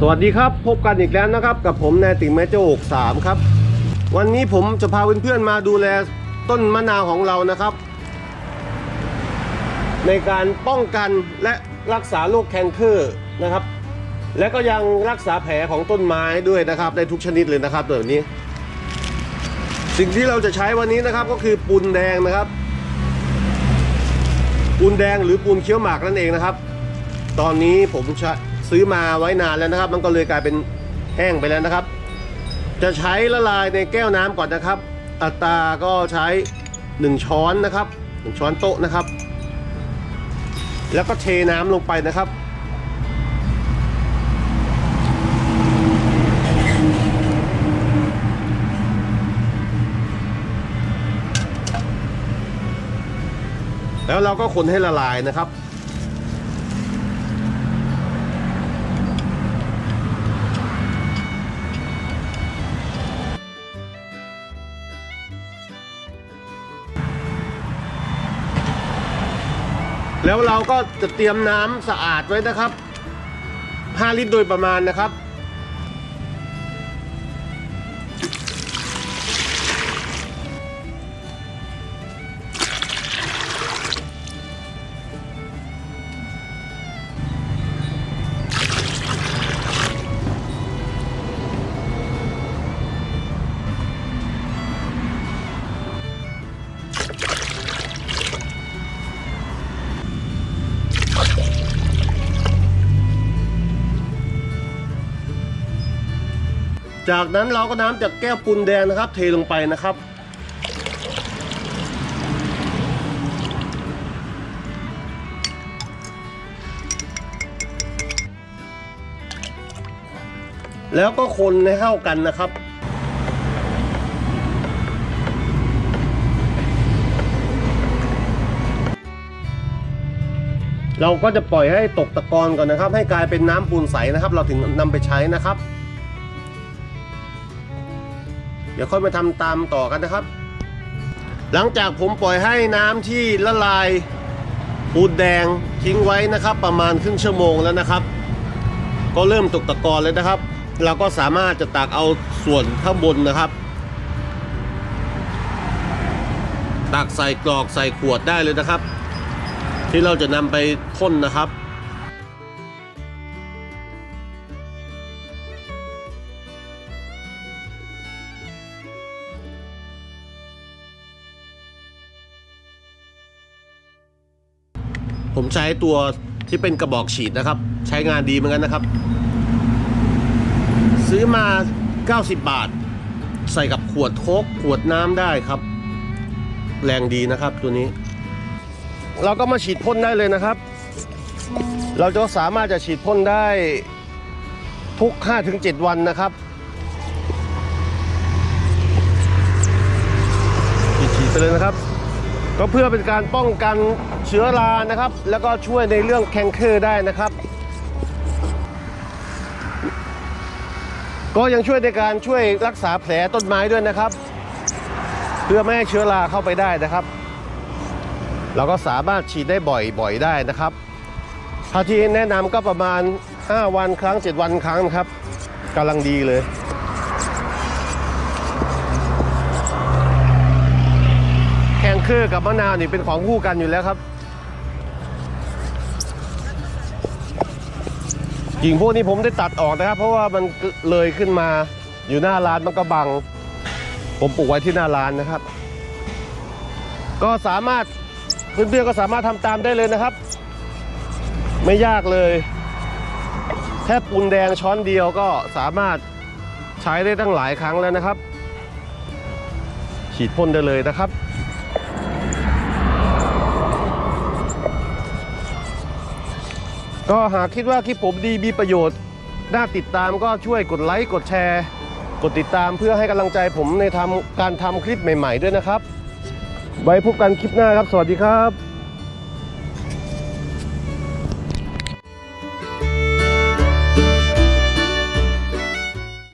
สวัสดีครับ พบกันอีกแล้วนะครับ กับผมนายติ๋งแม่เจ้าอกสามครับ วันนี้ผมจะพาเพื่อนๆมาดูแลต้นมะนาวของเรานะครับ ในการป้องกันและรักษาโรคแคนเกอร์นะครับ และก็ยังรักษาแผลของต้นไม้ด้วยนะครับในทุกชนิดเลยนะครับแบบนี้ สิ่งที่เราจะใช้วันนี้นะครับก็คือปูนแดงนะครับปูนแดงหรือปูนเคี้ยวหมากนั่นเองนะครับ ตอนนี้ผมใช้ ซื้อมาไว้นานแล้วนะครับ มันก็เลยกลายเป็นแห้งไปแล้วนะครับ จะใช้ละลายในแก้วน้ำก่อนนะครับ อัตราก็ใช้ 1 ช้อนนะครับ1ช้อนโต๊ะนะครับ แล้วก็เทน้ำลงไปนะครับแล้วเราก็คนให้ละลายนะครับ แล้วเราก็จะเตรียมน้ำสะอาดไว้นะครับ 5 ลิตรโดยประมาณนะครับ จากนั้นเราก็น้ำจากแก้วปูนแดงนะครับ เทลงไปนะครับ แล้วก็คนให้เข้ากันนะครับเราก็จะปล่อยให้ตกตะกอนก่อนนะครับ ให้กลายเป็นน้ำปูนใสนะครับ เราถึงนำไปใช้นะครับ เดี๋ยวค่อยมาทำตามต่อกันนะครับ หลังจากผมปล่อยให้น้ำที่ละลายปูนแดงทิ้งไว้นะครับ ประมาณครึ่งชั่วโมงแล้วนะครับ ก็เริ่มตกตะกอนเลยนะครับ เราก็สามารถจะตักเอาส่วนข้างบนนะครับ ตักใส่กรอกใส่ขวดได้เลยนะครับ ที่เราจะนำไปพ่นนะครับ ผมใช้ตัวที่เป็นกระบอกฉีดนะครับ ใช้งานดีเหมือนกันนะครับ ซื้อมา 90 บาท ใส่กับขวดโคกขวดน้ำได้ครับ แรงดีนะครับตัวนี้ เราก็มาฉีดพ่นได้เลยนะครับ เราจะสามารถจะฉีดพ่นได้ทุก 5-7 วันนะครับฉีดไปเลยนะครับ ก็เพื่อเป็นการป้องกันเชื้อรานะครับ แล้วก็ช่วยในเรื่องแคนเกอร์ได้นะครับ ก็ยังช่วยในการช่วยรักษาแผลต้นไม้ด้วยนะครับ เพื่อไม่ให้เชื้อราเข้าไปได้นะครับ เราก็สามารถฉีดได้บ่อยๆได้นะครับถ้าที่แนะนำก็ประมาณ 5 วันครั้ง 7 วันครั้งครับกำลังดีเลย คนเกอร์กับมะนาวนี่เป็นของคู่กันอยู่แล้วครับกิ่งพวกนี้ผมได้ตัดออกนะครับ เพราะว่ามันเลยขึ้นมาอยู่หน้าร้านมันก็บัง ผมปลูกไว้ที่หน้าร้านนะครับ ก็สามารถเพื่อนๆก็สามารถทำตามได้เลยนะครับ ไม่ยากเลย แค่ปูนแดงช้อนเดียวก็สามารถใช้ได้ตั้งหลายครั้งแล้วนะครับ ฉีดพ่นได้เลยนะครับ ก็หากคิดว่าคลิปผมดีมีประโยชน์ น่าติดตามก็ช่วยกดไลค์กดแชร์ กดติดตามเพื่อให้กำลังใจผมในทำการทำคลิปใหม่ ๆ ด้วยนะครับ ไว้พบกันคลิปหน้าครับ สวัสดีครับ